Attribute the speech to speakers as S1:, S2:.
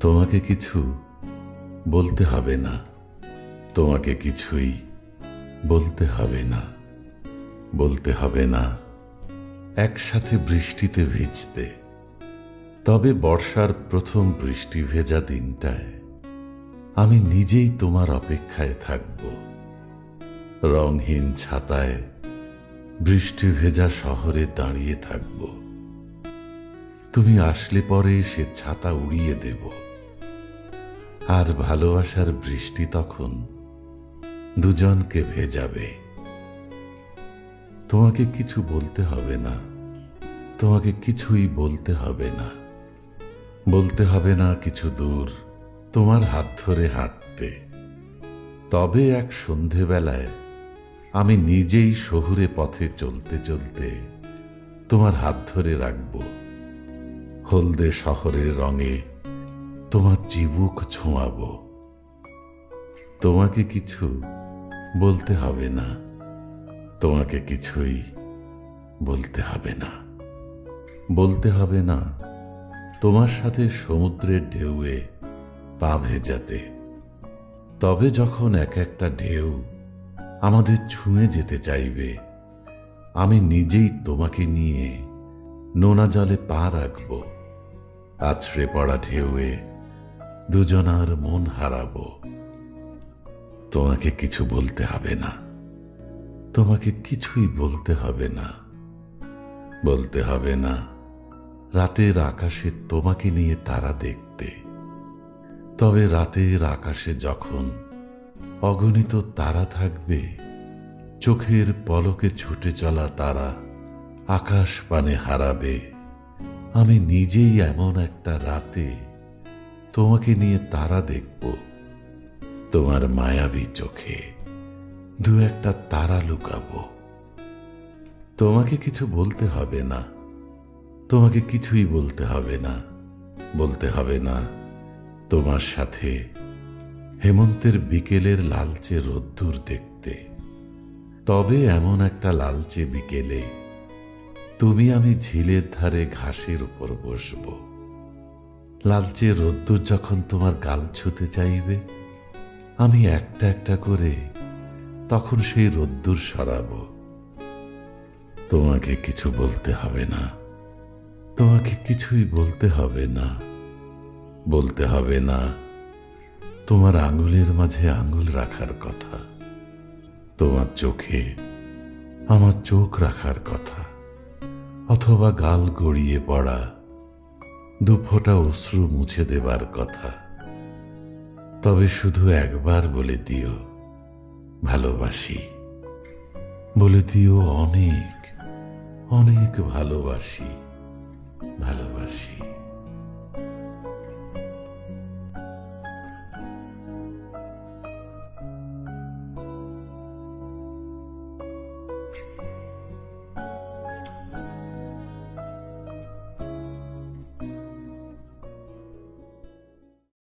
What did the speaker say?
S1: তোমাকে কিছু বলতে হবে না। তোমাকে কিছুই বলতে হবে না। বলতে হবে না, একসাথে বৃষ্টিতে ভিজতে। তবে বর্ষার প্রথম বৃষ্টি ভেজা দিনটায় আমি নিজেই তোমার অপেক্ষায় থাকব। রংহীন ছাতায় বৃষ্টি ভেজা শহরে দাঁড়িয়ে থাকব। তুমি আসলে পরে সে ছাতা উড়িয়ে দেব। আর ভালোবাসার বৃষ্টি তখন দুজনকে ভেজাবে। তোমাকে কিছু বলতে হবে না। তোমাকে কিছুই বলতে হবে না। বলতে হবে না কিছু দূর, তোমার হাত ধরে হাঁটতে। তবে এক সন্ধেবেলায় আমি নিজেই শহুরে পথে চলতে চলতে তোমার হাত ধরে রাখব। হলদে শহরের রঙে তোমার চিবুক ছোঁয়াব। তোমাকে কিছু বলতে হবে না। তোমাকে কিছুই বলতে হবে না। বলতে হবে না, তোমার সাথে সমুদ্রের ঢেউয়ে পা ভেজাতে। তবে যখন এক একটা ঢেউ আমাদের ছুঁয়ে যেতে চাইবে, আমি নিজেই তোমাকে নিয়ে নোনা জলে পা রাখব। আছড়ে পড়া ঢেউয়ে দুজনার মন হারাবো। তোমাকে কিছু বলতে হবে না। তোমাকে কিছুই বলতে হবে না। বলতে হবে না, রাতের আকাশে তোমাকে নিয়ে তারা দেখতে। তবে রাতের আকাশে যখন অগণিত তারা থাকবে, চোখের পলকে ছুটে চলা তারা আকাশ পানে হারাবে। আমি নিজেই এমন একটা রাতে তোমাকে নিয়ে তারা দেখব। তোমার মায়াবী চোখে দু একটা তারা লুকাবো। তোমাকে কিছু বলতে হবে না। তোমাকে কিছুই বলতে হবে না। বলতে হবে না, তোমার সাথে হেমন্তের বিকেলের লালচে রোদ্দুর দেখতে। তবে এমন একটা লালচে বিকেলে তুমি আমি ঝিলের ধারে ঘাসের উপর বসব। লালচে রোদ্দুর যখন তোমার গাল ছুতে চাইবে, আমি একটা একটা করে তখন সেই রোদ্দুর সরাবো। তোমাকে কিছু বলতে হবে না। তোমাকে কিছুই বলতে হবে না। বলতে হবে না, তোমার আঙুলের মাঝে আঙুল রাখার কথা। তোমার চোখে আমার চোখ রাখার কথা। অথবা গাল গড়িয়ে পড়া দুফোঁটা অশ্রু মুছে দেবার কথা। তবে শুধু একবার বলে দিও, ভালোবাসি। বলে দিও অনেক অনেক ভালোবাসি ভালোবাসি।